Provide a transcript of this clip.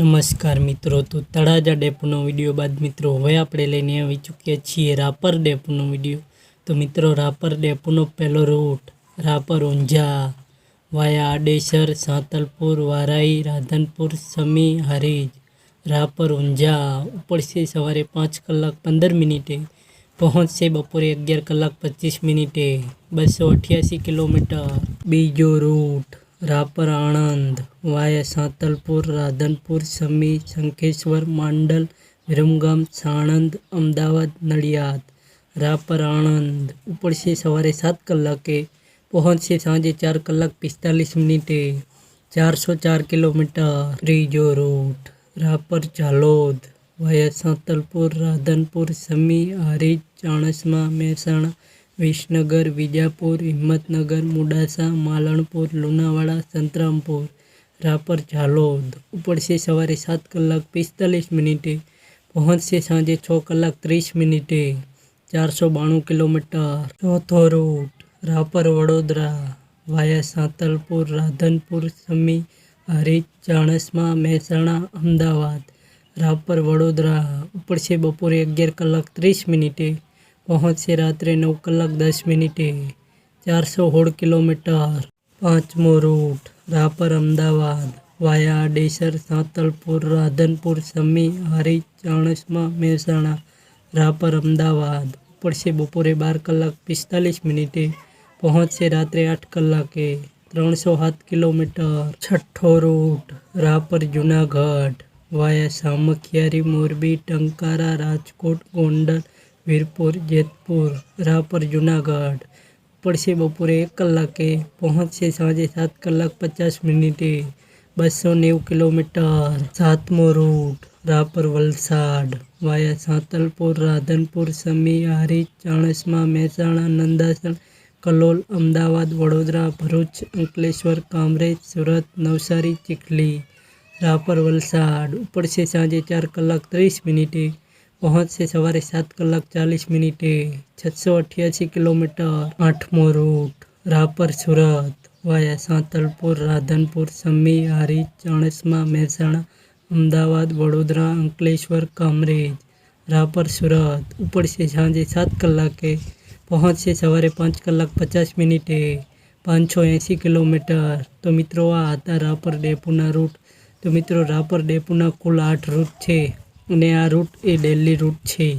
નમસ્કાર મિત્રો, તો તળાજા ડેપોનો વીડિયો બાદ મિત્રો હવે આપણે લઈને આવી ચૂક્યા છીએ રાપર ડેપોનો વીડિયો. તો મિત્રો, રાપર ડેપોનો પહેલો રૂટ રાપર ઊંઝા, વાયા આડેસર, સાંતલપુર, વારાઈ, રાધનપુર, સમી, હરીજ. રાપર ઊંઝા ઉપડશે સવારે પાંચ કલાક પંદર મિનિટે, પહોંચશે બપોરે અગિયાર કલાક પચીસ મિનિટે. બસો અઠ્યાસી કિલોમીટર. બીજો રૂટ રાપર આણંદ વાયા સાંતલપુર રાધનપુર સમી શંખેશ્વર માંડલ વિરમગામ સાણંદ અમદાવાદ નડિયાદ રાપર આણંદ ઉપડશે સવારે સાત કલાકે પહોંચશે સાંજે ચાર કલાક પિસ્તાલીસ મિનિટે ચારસો ચાર કિલોમીટર ત્રીજો રૂટ રાપર ઝાલોદ વાયા સાંતલપુર રાધનપુર સમી હારીજ ચાણસ્મા મહેસાણા વિસનગર વિજાપુર હિંમતનગર મોડાસા માલણપુર લુણાવાડા સંતરામપુર રાપર ઝાલોદ ઉપડશે સવારે સાત કલાક પિસ્તાલીસ મિનિટે પહોંચશે સાંજે છ કલાક ત્રીસ મિનિટે ચારસો બાણું કિલોમીટર ચોથો રૂટ રાપર વડોદરા વાયા સાંતલપુર રાધનપુર સમી હારીજ ચાણસ્મા મહેસાણા અમદાવાદ રાપર વડોદરા ઉપડશે બપોરે અગિયાર કલાક ત્રીસ મિનિટે પહોંચશે રાત્રે નવ કલાક દસ મિનિટે ચારસો સોળ કિલોમીટર પાંચમો રૂટ રાપર અમદાવાદ વાયા આડેસર સાંતલપુર રાધનપુર સમી હારીજ ચાણસ્મા મહેસાણા રાપર અમદાવાદ ઉપડશે બપોરે બાર કલાક પિસ્તાલીસ મિનિટે પહોંચશે રાત્રે આઠ કલાકે ત્રણસો સાત કિલોમીટર છઠ્ઠો રૂટ રાપર જુનાગઢ વાયા સામખિયારી મોરબી ટંકારા રાજકોટ ગોંડલ વીરપુર, જેતપુર, રાપર, જુનાગઢ. પડશે બપોરે એક કલાકે, પહોંચશે સાંજે સાત કલાક પચાસ મિનિટે. બસો નેવું કિલોમીટર. સાતમો રૂટ, રાપર, વલસાડ. વાયા સાંતલપુર, રાધનપુર સમી હારી ચાણસમા મહેસાણા, નંદાસણ, કલોલ, અમદાવાદ, વડોદરા, ભરૂચ, અંકલેશ્વર, કામરેજ, સુરત, નવસારી, ચીખલી. રાપર, વલસાડ. ઉપડશે સાંજે ચાર કલાક ત્રીસ મિનિટે. પહોંચશે સવારે સાત કલાક ચાલીસ મિનિટે છસો અઠ્યાસી કિલોમીટર આઠમો રૂટ રાપર, સુરત, વાયા સાંતલપુર, રાધનપુર, સમી હારી ચાણસ્મા, મહેસાણા, અમદાવાદ, વડોદરા, અંકલેશ્વર, કામરેજ, રાપર, સુરત ઉપડશે સાંજે સાત કલાકે. પહોંચશે સવારે પાંચ કલાક પચાસ મિનિટે પાંચસો એંસી કિલોમીટર. તો મિત્રો, આ હતા રાપર ડેપોના રૂટ તો મિત્રો, રાપર ડેપોના કુલ આઠ રૂટ છે. અને આ રૂટ એ ડેલી રૂટ છે.